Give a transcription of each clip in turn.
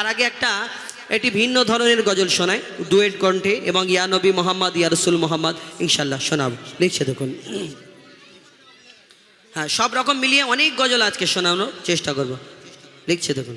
তার আগে একটা, এটি ভিন্ন ধরনের গজল শোনায়, ডুয়েট কণ্ঠে এবং ইয়া নবী মোহাম্মদ, ইয়া রসুল মোহাম্মদ ইনশাল্লাহ শোনাব। লিখছে দেখুন। হ্যাঁ সব রকম মিলিয়ে অনেক গজল আজকে শোনানোর চেষ্টা করব। লিখছে দেখুন।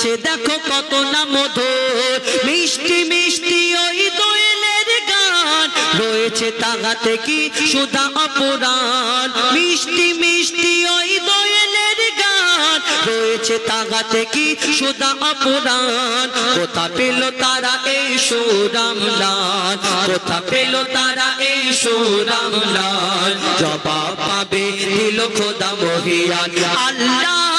লাগছে দেখো কত না মধুর। মিষ্টি মিষ্টি ওই দোয়েলের গান। রয়েছে তাহাতে কি সুধা অপরাণ। মিষ্টি মিষ্টি ওই দোয়েলের গান। রয়েছে তাহাতে কি সুধা অপরাণ। কোথা পেল তারা এই সুরামলাল কোথা পেল তারা এই সুরামলাল জবাব পাবে দিল খোদা মহিয়ান। আল্লাহ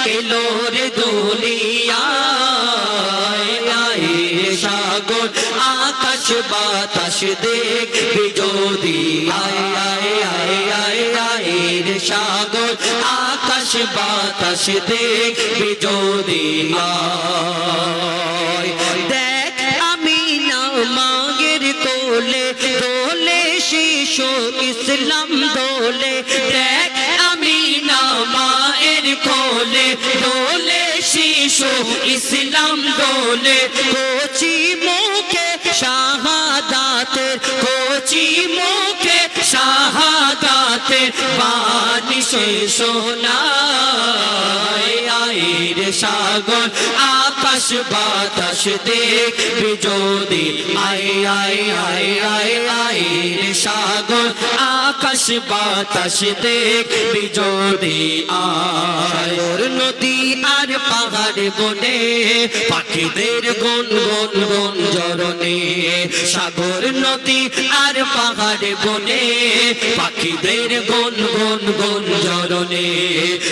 মোহাম্মদ এলো রে দুনিয়ায় আয় আকাশ বাতাস দেখবি যদি সাগর, আকাশ বাতাস দেখবি যদি কোলে, দোলে শিশু ইসলাম দোলে, দেখ এসো ইসলাম দোলে। কচি মুখে শাহাদাতে কচি মুখে শাহাদাতে বানিস সোনা আয়ের সাগর, আকাশ বাতাস দেখবি যদি আয় আয় আয় আয় আয়ের সাগর, আকাশ বাতাস দেখবি যদি আয় নদী আর পাহাড় বনে, পাখিদের গন গন গন জরনে সাগর, নদী আর পাহাড় বনে, পাখিদের গন গন গন জরনে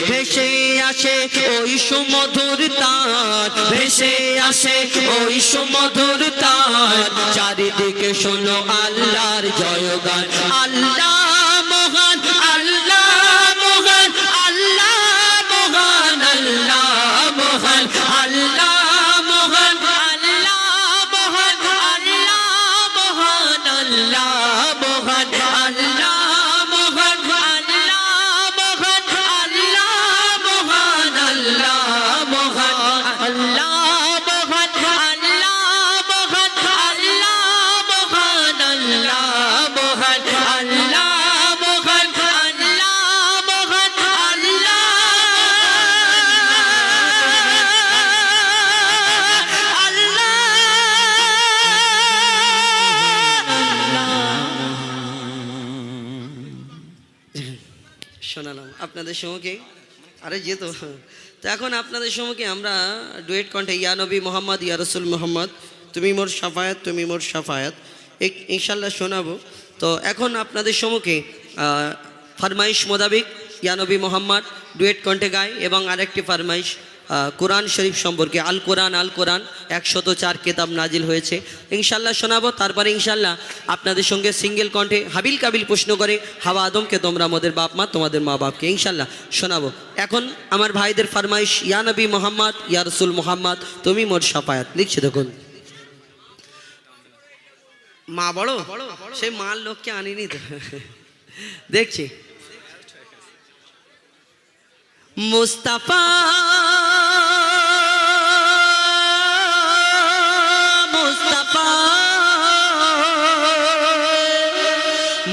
ভেসে আসে ওই সুমধুর তার ভেসে আসে ওই সুমধুর তার। চারিদিকে শোনো আল্লাহর জয়গান আল্লাহ শোনালাম। আপনাদের সম্মুখে? আরে যেত তো। এখন আপনাদের সম্মুখে আমরা ডুয়েট কণ্ঠে, ইয়া নবী মোহাম্মদ, ইয়া রসুল মোহাম্মদ, তুমি মোর সাফায়াত, তুমি মোর সাফায়াত ইনশাল্লাহ শোনাবো। তো এখন আপনাদের সম্মুখে ফারমাইশ মোদাবিক ইয়ানবী ইয়া নবী মোহাম্মদ ডুয়েট কণ্ঠে গায় এবং আরেকটি ফরমাইশ কোরআন শরীফ সম্পর্কে আল কোরআন আল কোরআন, একশত চার কেতাব নাজিল হয়েছে। ইনশাল্লাহ শোনাবো, তারপরে ইনশাল্লাহ আপনাদের সঙ্গে সিঙ্গেল কণ্ঠে হাবিল কাবিল প্রশ্ন করে, হাওয়া আদমকে তোমরা আমাদের বাপ মা, তোমাদের মা বাপকে ইনশাল্লাহ শোনাবো। এখন আমার ভাইদের ফরমাইশ, ইয়া নবী মোহাম্মদ, ইয়া রসুল মোহাম্মদ, তুমি মোর সাফায়াত লিখছে দেখুন। মা বড়? সেই মার লোককে আনিনি তো। দেখছি। মুস্তাফা মুস্তাফা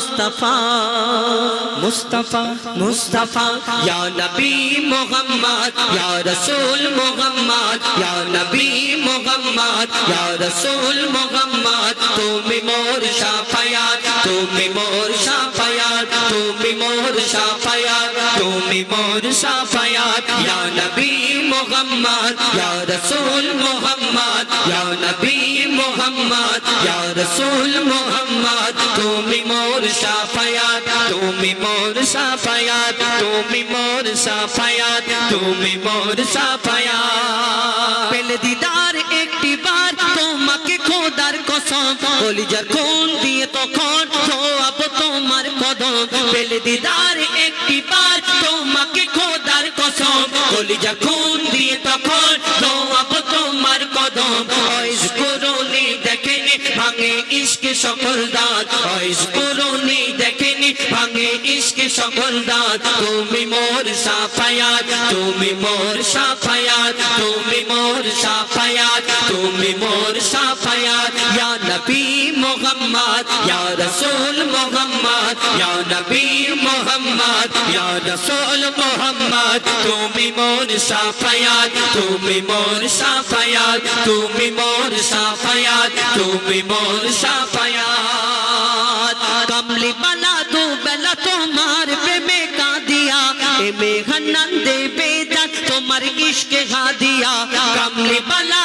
মুস্তাফা মুস্তাফা মুস্তাফা ইয়া নবী মুহাম্মদ ইয়া রাসূল মুহাম্মদ ইয়া নবী মুহাম্মদ ইয়া রাসূল মুহাম্মদ তুমি মোর শাফায়াত তুমি মোর শাফায়াত তুমি মোর শাফায়াত তুমি মোর শাফায়াত ইয়া নবী মুহাম্মদ ইয়া রাসূল মুহাম্মদ ইয়া নবী মুহাম্মদ, ইয়া রাসূল মুহাম্মদ, তুমি মোর শাফায়াত তুমি মোর শাফায়াত তুমি মোর শাফায়াত তুমি মোর শাফায়াত পেলে দিদার একটি বার তোমাকে খোদার কসম, কলিজার কোন দিয়ে তখন জবাব তোমার কদম। পেলে দিদার একটি বার তোমাকে খোদার কসম, কলিজার কোন ভাঙে ইশকে সকল দাঁত। ওইস করুনি দেখেনি, ভাঙে ইশকে সকল দাঁত। তুমি মোর সাফায়াত, তুমি মোর সাফায়াত, তুমি মোর সাফায়াত, তুমি মোর সাফায়াত। नबी मोहम्मद, या रसूल मोहम्मद, या नबी मोहम्मद, या रसूल मोहम्मद तुम मोर साफयात तुम मोर साफयात तुम मोर साफयात तुम मोर साफयात कमली बला दो बला तुम्हार तो पे मैं का दिया बेहन दे बेदत तो तुम्हार इश्क दिया कमली बला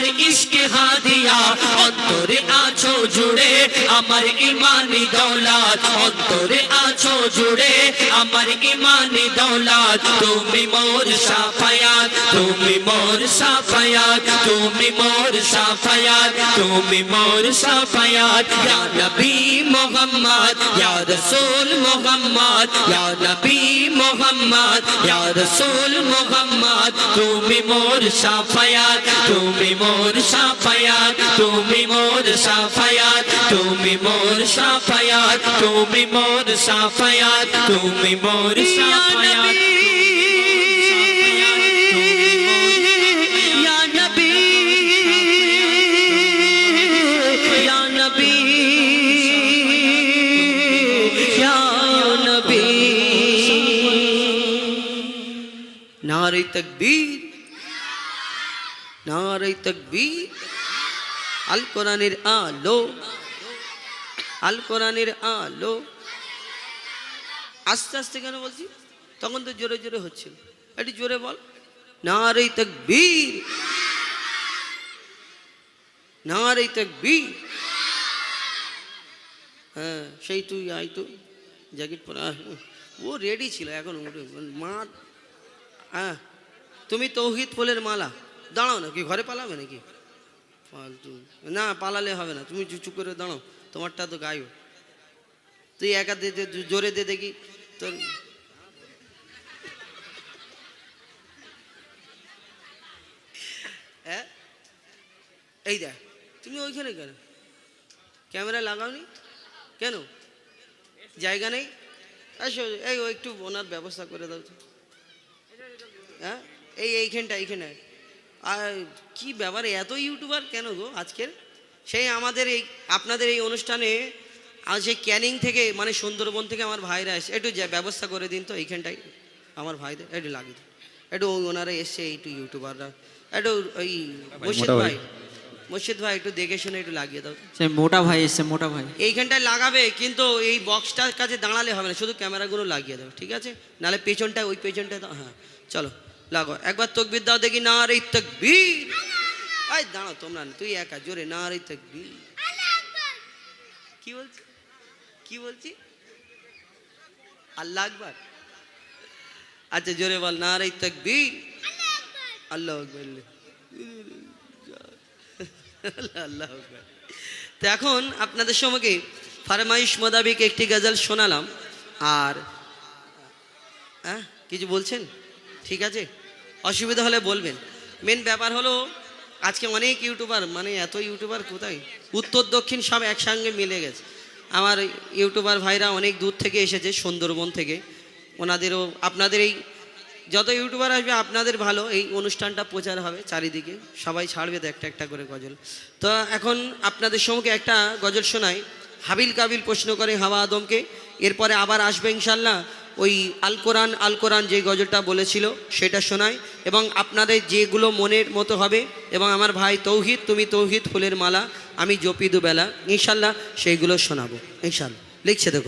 তোমার ইশকে হাদিয়া অন্তরে আছো জুড়ে আমার ইমানি দৌলত অন্তরে আছো জুড়ে আমার ইমানি দৌলত তুমি মোর সাফায়াত তুমি মোর সাফায়াত তুমি মোর সাফায়াত তুমি মোর সাফায়াত ইয়া নবী মুহাম্মদ ইয়া রাসূল মুহাম্মদ ইয়া নবী মুহাম্মদ ইয়া রাসূল মুহাম্মদ তুমি মোর সাফায়াত তুমি মোর সাফায়াত তুমি মোর সাফায়াত তুমি মোর সাফায়াত তুমি মোর সাফায়াত তুমি মোর সাফায়াত। ইয়া নবী ইয়া নবী ইয়া নবী নারে তাকবীর নারে তাকবীর আল কোরআনের আলো। আল কোরআনের আলো। আস্তে আস্তে কেন বলছি? তখন তো জোরে জোরে হচ্ছিল। একটু জোরে বল। নারে তাকবীর। নারে তাকবীর। হ্যাঁ সেই তুই আয় তো জ্যাকেট পরা। ও রেডি ছিল এখন মা হ্যাঁ। তুমি তৌহিদ ফুলের মালা। দাঁড়াও নাকি, ঘরে পালাবে নাকি? ফালতু। না, পালালে হবে না। তুমি চুপ করে দাঁড়াও। তোমারটা তো গাইব তুই একা দে জোরে দে দেখি। তোর হ্যাঁ? এই দেখ, তুমি ওইখানে কেন? ক্যামেরা লাগাওনি? কেন? জায়গা নেই? আসো, এই ও একটু ওনার ব্যবস্থা করে দাও তো। হ্যাঁ? এই এইখানটা, এইখানে কি ব্যাপার এত ইউটিউবার কেন গো আজকের? সেই আমাদের এই আপনাদের এই অনুষ্ঠানে আজ সেই ক্যানিং থেকে মানে সুন্দরবন থেকে আমার ভাইরা এসে একটু যা ব্যবস্থা করে দিন তো এইখানটাই আমার ভাইদের একটু লাগিয়ে। একটু ওই ওনারা এসছে একটু ইউটিউবাররা একটু ওই মুর্শিদ ভাই। মুর্শিদ ভাই একটু দেখে শুনে একটু লাগিয়ে দাও। সে মোটা ভাই এসছে মোটা ভাই। এইখানটায় লাগাবে কিন্তু এই বক্সটার কাছে দাঁড়ালে হবে না শুধু ক্যামেরাগুলো লাগিয়ে দাও ঠিক আছে? নাহলে পেছনটা ওই পেছনটা দাও হ্যাঁ চলো। লাগো। একবার তকবির দাও দেখি না রে তকবীর। আই দাঁড়াও তোমরা, তুই একা, জোরে না রে তকবীর। কি বলছি? কি বলছি? আল্লাহ আকবার। আচ্ছা জোরে বল না রে তকবীর। আল্লাহ আকবার আল্লাহ আকবার। তো এখন আপনাদের সম্মুখে ফারমাইশ মোতাবিক একটি গজল শোনালাম। আর হ্যাঁ কিছু বলছেন? ঠিক আছে? অসুবিধা হলে বলবেন। মেন ব্যাপার হলো, আজকে অনেক ইউটিউবার মানে এত ইউটিউবার কোথায়? উত্তর, দক্ষিণ সব একসঙ্গে মিলে গেছে। আমার ইউটিউবার ভাইরা অনেক দূর থেকে এসেছে, সুন্দরবন থেকে। ওনাদেরও, আপনাদের এই, যত ইউটিউবার আসবে, আপনাদের ভালো। এই অনুষ্ঠানটা প্রচার হবে চারিদিকে। সবাই ছাড়বে তো একটা একটা করে গজল। তো এখন আপনাদের সম্মুখে একটা গজল শোনাই। হাবিল কাবিল প্রশ্ন করে হাওয়া আদমকে। এরপরে আবার আসবে ইনশাল্লাহ। ওই আল কোরআন আল কোরআন যে গজলটা বলেছিল, সেটা শোনায় এবং আপনাদের যেগুলো মনের মতো হবে, এবং আমার ভাই তৌহিদ, তুমি তৌহিদ ফুলের মালা, আমি জপি দুবেলা ইনশাল্লাহ সেইগুলো শোনাবো, ইনশাল্লাহ। লিখছে দেখুন।